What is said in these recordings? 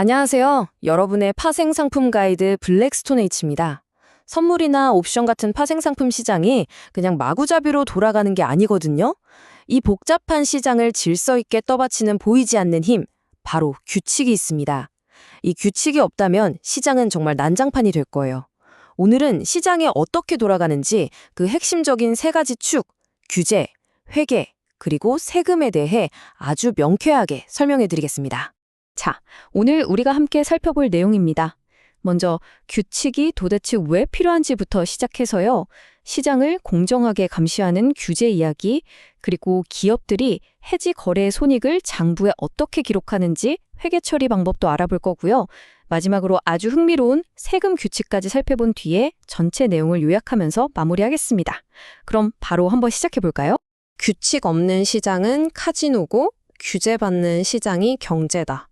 안녕하세요. 여러분의 파생 상품 가이드 블랙스톤 H입니다. 선물이나 옵션 같은 파생 상품 시장이 그냥 마구잡이로 돌아가는 게 아니거든요. 이 복잡한 시장을 질서 있게 떠받치는 보이지 않는 힘, 바로 규칙이 있습니다. 이 규칙이 없다면 시장은 정말 난장판이 될 거예요. 오늘은 시장이 어떻게 돌아가는지 그 핵심적인 세 가지 축, 규제, 회계, 그리고 세금에 대해 아주 명쾌하게 설명해 드리겠습니다. 자, 오늘 우리가 함께 살펴볼 내용입니다. 먼저 규칙이 도대체 왜 필요한지부터 시작해서요. 시장을 공정하게 감시하는 규제 이야기, 그리고 기업들이 해지 거래의 손익을 장부에 어떻게 기록하는지 회계 처리 방법도 알아볼 거고요. 마지막으로 아주 흥미로운 세금 규칙까지 살펴본 뒤에 전체 내용을 요약하면서 마무리하겠습니다. 그럼 바로 한번 시작해 볼까요? 규칙 없는 시장은 카지노고 규제받는 시장이 경제다.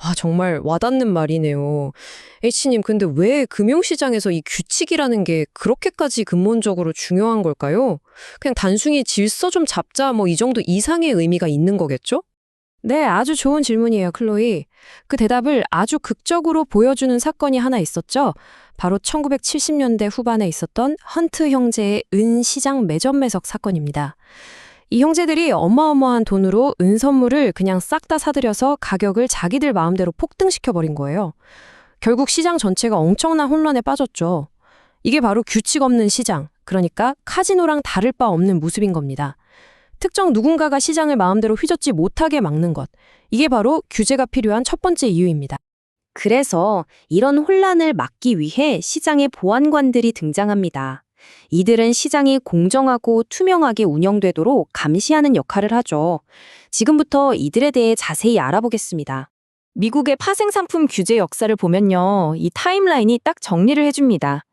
아, 정말 와닿는 말이네요. H님, 근데 왜 금융시장에서 이 규칙이라는 게 그렇게까지 근본적으로 중요한 걸까요? 그냥 단순히 질서 좀 잡자 뭐 이 정도 이상의 의미가 있는 거겠죠? 네, 아주 좋은 질문이에요, 클로이. 그 대답을 아주 극적으로 보여주는 사건이 하나 있었죠. 바로 1970년대 후반에 있었던 헌트 형제의 은 시장 매점 매석 사건입니다. 이 형제들이 어마어마한 돈으로 은 선물을 그냥 싹 다 사들여서 가격을 자기들 마음대로 폭등시켜버린 거예요. 결국 시장 전체가 엄청난 혼란에 빠졌죠. 이게 바로 규칙 없는 시장, 그러니까 카지노랑 다를 바 없는 모습인 겁니다. 특정 누군가가 시장을 마음대로 휘젓지 못하게 막는 것. 이게 바로 규제가 필요한 첫 번째 이유입니다. 그래서 이런 혼란을 막기 위해 시장의 보안관들이 등장합니다. 이들은 시장이 공정하고 투명하게 운영되도록 감시하는 역할을 하죠. 지금부터 이들에 대해 자세히 알아보겠습니다. 미국의 파생상품 규제 역사를 보면요. 이 타임라인이 딱 정리를 해줍니다.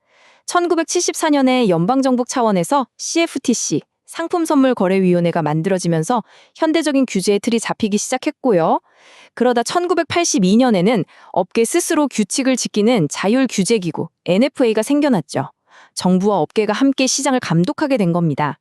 1974년에 연방정부 차원에서 CFTC, 상품선물거래위원회가 만들어지면서 현대적인 규제의 틀이 잡히기 시작했고요. 그러다 1982년에는 업계 스스로 규칙을 지키는 자율규제기구 NFA가 생겨났죠. 정부와 업계가 함께 시장을 감독하게 된 겁니다.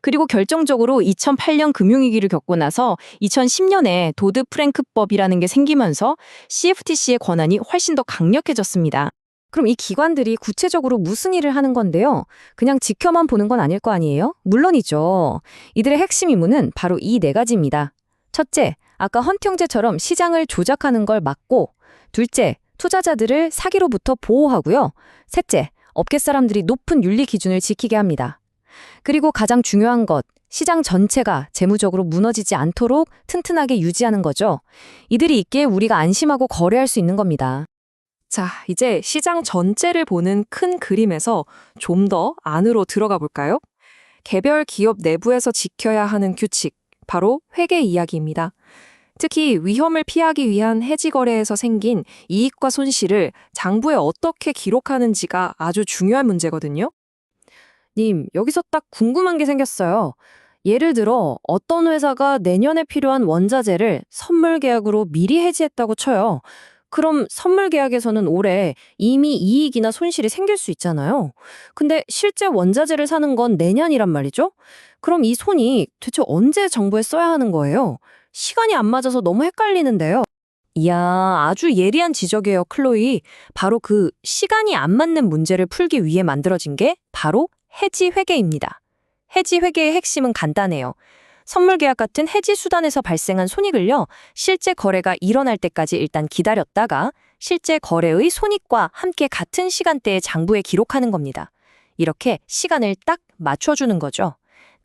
그리고 결정적으로 2008년 금융위기를 겪고 나서 2010년에 도드 프랭크법이라는 게 생기면서 CFTC의 권한이 훨씬 더 강력해졌습니다. 그럼 이 기관들이 구체적으로 무슨 일을 하는 건데요? 그냥 지켜만 보는 건 아닐 거 아니에요? 물론이죠. 이들의 핵심 임무는 바로 이 네 가지입니다. 첫째, 아까 헌팅제처럼 시장을 조작하는 걸 막고, 둘째, 투자자들을 사기로부터 보호하고요. 셋째, 업계 사람들이 높은 윤리 기준을 지키게 합니다. 그리고 가장 중요한 것, 시장 전체가 재무적으로 무너지지 않도록 튼튼하게 유지하는 거죠. 이들이 있기에 우리가 안심하고 거래할 수 있는 겁니다. 자, 이제 시장 전체를 보는 큰 그림에서 좀 더 안으로 들어가 볼까요? 개별 기업 내부에서 지켜야 하는 규칙, 바로 회계 이야기입니다. 특히 위험을 피하기 위한 해지 거래에서 생긴 이익과 손실을 장부에 어떻게 기록하는지가 아주 중요한 문제거든요. 님, 여기서 딱 궁금한 게 생겼어요. 예를 들어 어떤 회사가 내년에 필요한 원자재를 선물 계약으로 미리 해지했다고 쳐요. 그럼 선물 계약에서는 올해 이미 이익이나 손실이 생길 수 있잖아요. 근데 실제 원자재를 사는 건 내년이란 말이죠? 그럼 이 손이 대체 언제 정부에 써야 하는 거예요? 시간이 안 맞아서 너무 헷갈리는데요. 이야, 아주 예리한 지적이에요, 클로이. 바로 그 시간이 안 맞는 문제를 풀기 위해 만들어진 게 바로 해지 회계입니다. 해지 회계의 핵심은 간단해요. 선물 계약 같은 해지 수단에서 발생한 손익을요, 실제 거래가 일어날 때까지 일단 기다렸다가 실제 거래의 손익과 함께 같은 시간대에 장부에 기록하는 겁니다. 이렇게 시간을 딱 맞춰주는 거죠.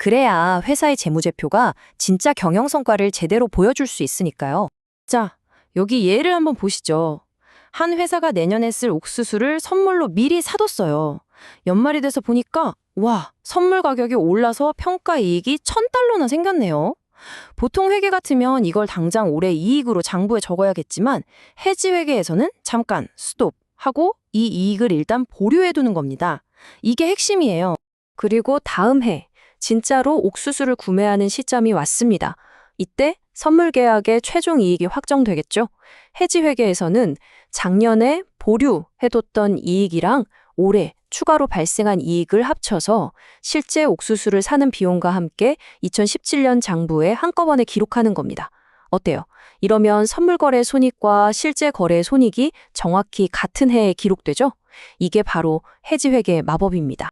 그래야 회사의 재무제표가 진짜 경영 성과를 제대로 보여줄 수 있으니까요. 자, 여기 예를 한번 보시죠. 한 회사가 내년에 쓸 옥수수를 선물로 미리 사뒀어요. 연말이 돼서 보니까 와, 선물 가격이 올라서 평가 이익이 천 달러나 생겼네요. 보통 회계 같으면 이걸 당장 올해 이익으로 장부에 적어야겠지만 해지 회계에서는 잠깐 스톱 하고 이 이익을 일단 보류해 두는 겁니다. 이게 핵심이에요. 그리고 다음 해 진짜로 옥수수를 구매하는 시점이 왔습니다. 이때 선물 계약의 최종 이익이 확정되겠죠. 해지 회계에서는 작년에 보류해뒀던 이익이랑 올해 추가로 발생한 이익을 합쳐서 실제 옥수수를 사는 비용과 함께 2017년 장부에 한꺼번에 기록하는 겁니다. 어때요? 이러면 선물 거래 손익과 실제 거래 손익이 정확히 같은 해에 기록되죠? 이게 바로 해지 회계의 마법입니다.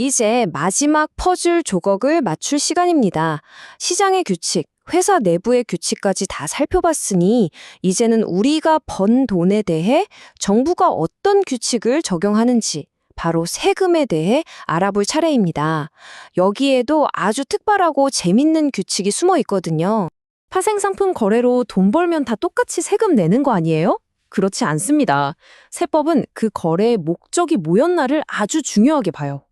이제 마지막 퍼즐 조각을 맞출 시간입니다. 시장의 규칙, 회사 내부의 규칙까지 다 살펴봤으니 이제는 우리가 번 돈에 대해 정부가 어떤 규칙을 적용하는지 바로 세금에 대해 알아볼 차례입니다. 여기에도 아주 특별하고 재밌는 규칙이 숨어 있거든요. 파생상품 거래로 돈 벌면 다 똑같이 세금 내는 거 아니에요? 그렇지 않습니다. 세법은 그 거래의 목적이 뭐였나를 아주 중요하게 봐요.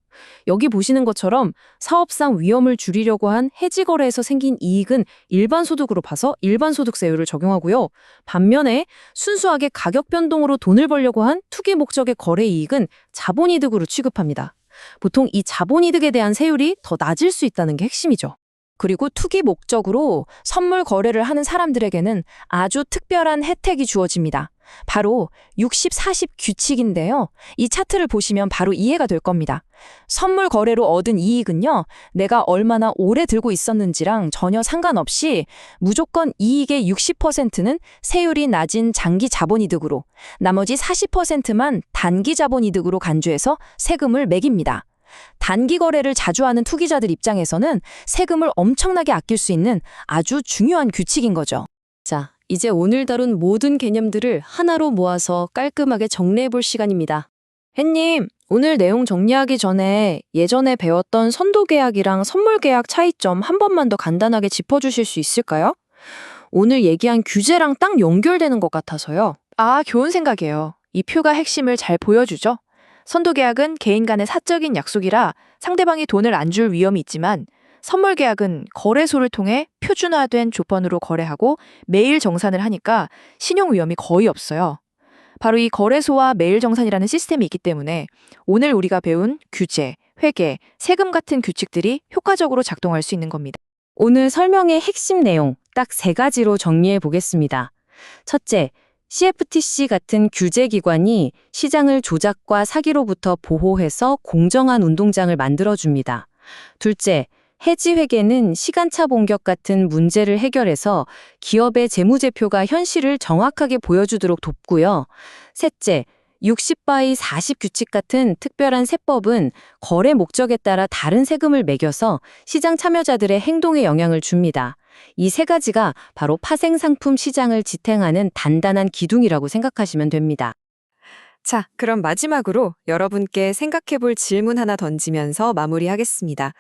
여기 보시는 것처럼 사업상 위험을 줄이려고 한 해지 거래에서 생긴 이익은 일반 소득으로 봐서 일반 소득세율을 적용하고요. 반면에 순수하게 가격 변동으로 돈을 벌려고 한 투기 목적의 거래 이익은 자본이득으로 취급합니다. 보통 이 자본이득에 대한 세율이 더 낮을 수 있다는 게 핵심이죠. 그리고 투기 목적으로 선물 거래를 하는 사람들에게는 아주 특별한 혜택이 주어집니다. 바로 60, 40 규칙인데요. 이 차트를 보시면 바로 이해가 될 겁니다. 선물 거래로 얻은 이익은요, 내가 얼마나 오래 들고 있었는지랑 전혀 상관없이 무조건 이익의 60%는 세율이 낮은 장기 자본이득으로, 나머지 40%만 단기 자본이득으로 간주해서 세금을 매깁니다. 단기 거래를 자주 하는 투기자들 입장에서는 세금을 엄청나게 아낄 수 있는 아주 중요한 규칙인 거죠. 자, 이제 오늘 다룬 모든 개념들을 하나로 모아서 깔끔하게 정리해 볼 시간입니다. 햇님, 오늘 내용 정리하기 전에 예전에 배웠던 선도 계약이랑 선물 계약 차이점 한 번만 더 간단하게 짚어주실 수 있을까요? 오늘 얘기한 규제랑 딱 연결되는 것 같아서요. 아, 좋은 생각이에요. 이 표가 핵심을 잘 보여주죠. 선도 계약은 개인 간의 사적인 약속이라 상대방이 돈을 안 줄 위험이 있지만 선물 계약은 거래소를 통해 표준화된 조건으로 거래하고 매일 정산을 하니까 신용 위험이 거의 없어요. 바로 이 거래소와 매일 정산이라는 시스템이 있기 때문에 오늘 우리가 배운 규제, 회계, 세금 같은 규칙들이 효과적으로 작동할 수 있는 겁니다. 오늘 설명의 핵심 내용 딱 세 가지로 정리해 보겠습니다. 첫째, CFTC 같은 규제기관이 시장을 조작과 사기로부터 보호해서 공정한 운동장을 만들어줍니다. 둘째, 해지 회계는 시간차 봉격 같은 문제를 해결해서 기업의 재무제표가 현실을 정확하게 보여주도록 돕고요. 셋째, 60바이 40 규칙 같은 특별한 세법은 거래 목적에 따라 다른 세금을 매겨서 시장 참여자들의 행동에 영향을 줍니다. 이 세 가지가 바로 파생상품 시장을 지탱하는 단단한 기둥이라고 생각하시면 됩니다. 자, 그럼 마지막으로 여러분께 생각해 볼 질문 하나 던지면서 마무리하겠습니다.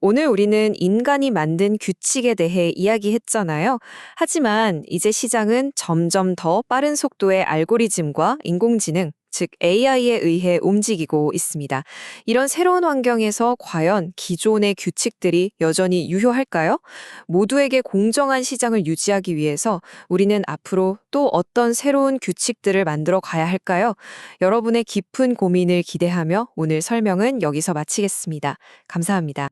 오늘 우리는 인간이 만든 규칙에 대해 이야기했잖아요. 하지만 이제 시장은 점점 더 빠른 속도의 알고리즘과 인공지능, 즉 AI에 의해 움직이고 있습니다. 이런 새로운 환경에서 과연 기존의 규칙들이 여전히 유효할까요? 모두에게 공정한 시장을 유지하기 위해서 우리는 앞으로 또 어떤 새로운 규칙들을 만들어 가야 할까요? 여러분의 깊은 고민을 기대하며 오늘 설명은 여기서 마치겠습니다. 감사합니다.